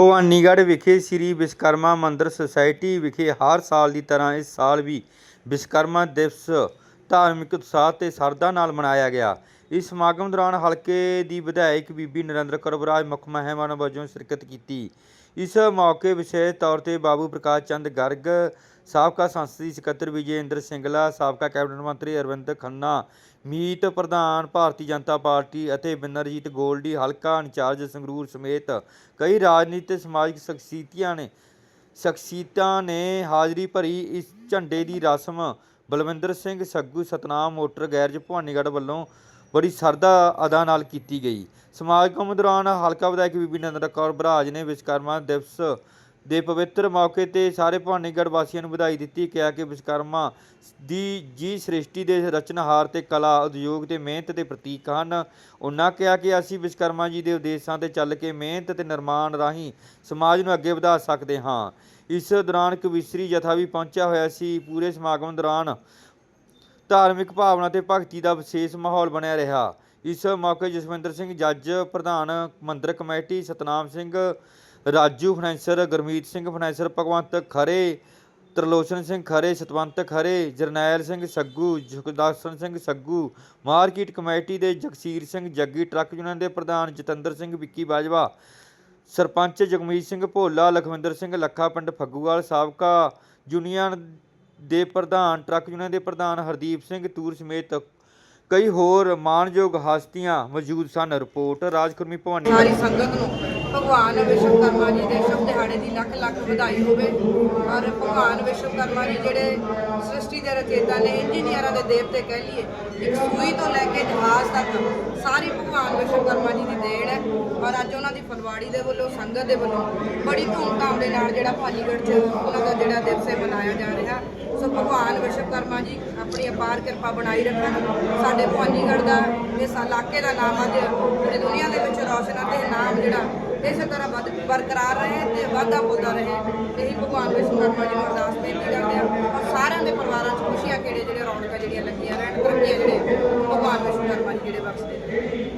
ਭਵਾਨੀਗੜ੍ਹ ਵਿਖੇ ਸ੍ਰੀ ਵਿਸ਼ਵਕਰਮਾ ਮੰਦਿਰ ਸੁਸਾਇਟੀ ਵਿਖੇ ਹਰ ਸਾਲ ਦੀ ਤਰ੍ਹਾਂ ਇਸ ਸਾਲ ਵੀ ਵਿਸ਼ਵਕਰਮਾ ਦਿਵਸ ਧਾਰਮਿਕ ਉਤਸ਼ਾਹ ਤੇ ਸ਼ਰਧਾ ਨਾਲ ਮਨਾਇਆ ਗਿਆ। ਇਸ ਸਮਾਗਮ ਦੌਰਾਨ ਹਲਕੇ ਦੀ ਵਿਧਾਇਕ ਬੀਬੀ ਨਰਿੰਦਰ ਕੌਰ ਬਰਾਜ ਮੁੱਖ ਮਹਿਮਾਨ ਵਜੋਂ ਸ਼ਿਰਕਤ ਕੀਤੀ। ਇਸ ਮੌਕੇ ਵਿਸ਼ੇਸ਼ ਤੌਰ ਤੇ ਬਾਬੂ ਪ੍ਰਕਾਸ਼ ਚੰਦ ਗਰਗ, ਸਾਬਕਾ ਸੰਸਦੀ ਸਕੱਤਰ ਵਿਜੇਂਦਰ ਸਿੰਗਲਾ, ਸਾਬਕਾ ਕੈਬਨਿਟ ਮੰਤਰੀ ਅਰਵਿੰਦ ਖੰਨਾ, ਮੀਤ ਪ੍ਰਧਾਨ ਭਾਰਤੀ ਜਨਤਾ ਪਾਰਟੀ ਅਤੇ ਬਿਨਰਜੀਤ ਗੋਲਡੀ, ਹਲਕਾ ਇੰਚਾਰਜ ਸੰਗਰੂਰ ਸਮੇਤ ਕਈ ਰਾਜਨੀਤਿਕ ਸਮਾਜਿਕ ਸ਼ਖਸੀਅਤਾਂ ਨੇ ਸ਼ਖਸੀਅਤਾਂ ਨੇ ਹਾਜ਼ਰੀ ਭਰੀ ਇਸ ਝੰਡੇ ਦੀ ਰਸਮ ਬਲਵਿੰਦਰ ਸਿੰਘ ਸੱਗੂ ਸਤਨਾਮ ਮੋਟਰ ਗੈਰਜ ਭਵਾਨੀਗੜ੍ਹ ਵੱਲੋਂ ਬੜੀ ਸਰਦਾ ਅਦਾ ਨਾਲ ਕੀਤੀ ਗਈ। ਸਮਾਗਮ ਦੌਰਾਨ ਹਲਕਾ ਵਿਧਾਇਕ ਬੀਬੀ ਨਰਿੰਦਰ ਕੌਰ ਬਰਾਜ ਨੇ ਵਿਸ਼ਵਕਰਮਾ ਦਿਵਸ ਦੇ ਪਵਿੱਤਰ ਮੌਕੇ ਤੇ ਸਾਰੇ ਭਵਾਨੀਗੜ੍ਹ ਵਾਸੀਆਂ ਨੂੰ ਵਧਾਈ ਦਿੱਤੀ, ਕਿਹਾ ਕਿ ਵਿਸ਼ਵਕਰਮਾ ਦੀ ਜੀ ਸ੍ਰਿਸ਼ਟੀ ਦੇ ਰਚਨਹਾਰ ਤੇ ਕਲਾ, ਉਦਯੋਗ ਤੇ ਮਿਹਨਤ ਦੇ ਪ੍ਰਤੀਕ ਹਨ। ਉਹਨਾਂ ਕਿਹਾ ਕਿ ਅਸੀਂ ਵਿਸ਼ਕਰਮਾ ਜੀ ਦੇ ਉਦੇਸ਼ਾਂ ਤੇ ਚੱਲ ਕੇ ਮਿਹਨਤ ਤੇ ਨਿਰਮਾਣ ਰਾਹੀਂ ਸਮਾਜ ਨੂੰ ਅੱਗੇ ਵਧਾ ਸਕਦੇ ਹਾਂ। ਇਸ ਦੌਰਾਨ ਕਵਿਸ਼ਰੀ ਜਥਾ ਵੀ ਪਹੁੰਚਿਆ ਹੋਇਆ ਸੀ। ਪੂਰੇ ਸਮਾਗਮ ਦੌਰਾਨ ਧਾਰਮਿਕ ਭਾਵਨਾ ਤੇ ਭਗਤੀ ਦਾ ਵਿਸ਼ੇਸ਼ ਮਾਹੌਲ ਬਣਿਆ ਰਿਹਾ। ਇਸ ਮੌਕੇ ਜਸਵਿੰਦਰ ਸਿੰਘ ਜੱਜ, ਪ੍ਰਧਾਨ ਮੰਦਰ committee, Satnam Singh, Raju financer, Gurmeet Singh financer, Bhagwant Khare, Tarlochan Singh Khare, Satwant Khare, Jarnail Singh Saggu, Jagdasan Singh Saggu, market committee ਦੇ ਜਗਸੀਰ ਸਿੰਘ, ਜੱਗੀ ਟਰੱਕ ਯੂਨੀਅਨ ਦੇ ਪ੍ਰਧਾਨ ਜਤਿੰਦਰ ਸਿੰਘ ਵਿੱਕੀ ਬਾਜਵਾ ਸਰਪੰਚ ਜਗਮੀਤ ਸਿੰਘ ਭੋਲਾ, ਲਖਵਿੰਦਰ ਸਿੰਘ ਲੱਖਾ, ਪਿੰਡ ਫੱਗੂਵਾਲ ਸਾਬਕਾ ਯੂਨੀਅਨ ਦੇ ਪ੍ਰਧਾਨ, ਟਰੱਕ ਯੂਨੀਅਨ ਦੇ ਪ੍ਰਧਾਨ ਹਰਦੀਪ ਸਿੰਘ ਤੂਰ ਸਮੇਤ ਕਈ ਹੋਰ ਮਾਣਯੋਗ ਹਸਤੀਆਂ ਮੌਜੂਦ ਸਨ। ਰਿਪੋਰਟ ਰਾਜਕੁਰਮੀ ਭਵਾਨੀ। ਸਾਰੀ ਸੰਗਤ ਨੂੰ ਭਗਵਾਨ ਵਿਸ਼ਵਕਰਮਾ ਜੀ ਦੇ ਸ਼ੁਭ ਦਿਹਾੜੇ ਦੀ ਲੱਖ ਲੱਖ ਵਧਾਈ ਹੋਵੇ। ਔਰ ਭਗਵਾਨ ਵਿਸ਼ਵਕਰਮਾ ਜੀ ਜਿਹੜੇ ਸ੍ਰਿਸ਼ਟੀ ਦੇ ਰਚੇਤਾ ਨੇ, ਇੰਜੀਨੀਅਰਾਂ ਦੇ ਦੇਵਤੇ ਕਹਿ ਲਈਏ, ਇੱਕ ਸੂਈ ਤੋਂ ਲੈ ਕੇ ਜਹਾਜ਼ ਤੱਕ ਸਾਰੀ ਭਗਵਾਨ ਵਿਸ਼ਵਕਰਮਾ ਜੀ ਦੀ ਦੇਣ ਹੈ। ਔਰ ਅੱਜ ਉਹਨਾਂ ਦੀ ਫਲਵਾੜੀ ਦੇ ਵੱਲੋਂ, ਸੰਗਤ ਦੇ ਵੱਲੋਂ ਬੜੀ ਧੂਮਧਾਮ ਦੇ ਨਾਲ ਜਿਹੜਾ ਭਾਲੀਗੜ੍ਹ 'ਚ ਉਹਨਾਂ ਦਾ ਜਿਹੜਾ ਦਿਵਸ ਹੈ ਮਨਾਇਆ ਜਾ ਰਿਹਾ। ਸੋ ਭਗਵਾਨ ਵਿਸ਼ਵਕਰਮਾ ਜੀ ਆਪਣੀ ਅਪਾਰ ਕਿਰਪਾ ਬਣਾਈ ਰੱਖਣ। ਸਾਡੇ ਭਾਲੀਗੜ੍ਹ ਦਾ ਇਸ ਇਲਾਕੇ ਦਾ ਨਾਮ ਅੱਜ ਪੂਰੀ ਦੁਨੀਆ ਦੇ ਵਿੱਚ ਰੌਸ਼ਨ ਅਤੇ ਤੇ ਇਸੇ ਤਰ੍ਹਾਂ ਵੱਧ ਬਰਕਰਾਰ ਰਹੇ ਤੇ ਵਾਧਾ ਬੋਲਦਾ ਰਹੇ। ਤੇ ਇਹੀ ਭਗਵਾਨ ਵਿਸ਼ਵਕਰਮਾ ਜੀ ਨੂੰ ਅਰਦਾਸ ਬੇਨਤੀ ਜਾਂਦੇ ਆ ਔਰ ਸਾਰਿਆਂ ਦੇ ਪਰਿਵਾਰਾਂ 'ਚ ਖੁਸ਼ੀਆਂ ਕਿਹੜੇ ਜਿਹੜੇ ਰੌਣਕਾਂ ਜਿਹੜੀਆਂ ਲੱਗੀਆਂ ਰਹਿਣ, ਤਰੱਕੀਆਂ ਜਿਹੜੇ ਭਗਵਾਨ ਵਿਸ਼ਵਕਰਮਾ ਜੀ ਜਿਹੜੇ ਬਖਸ਼ਦੇ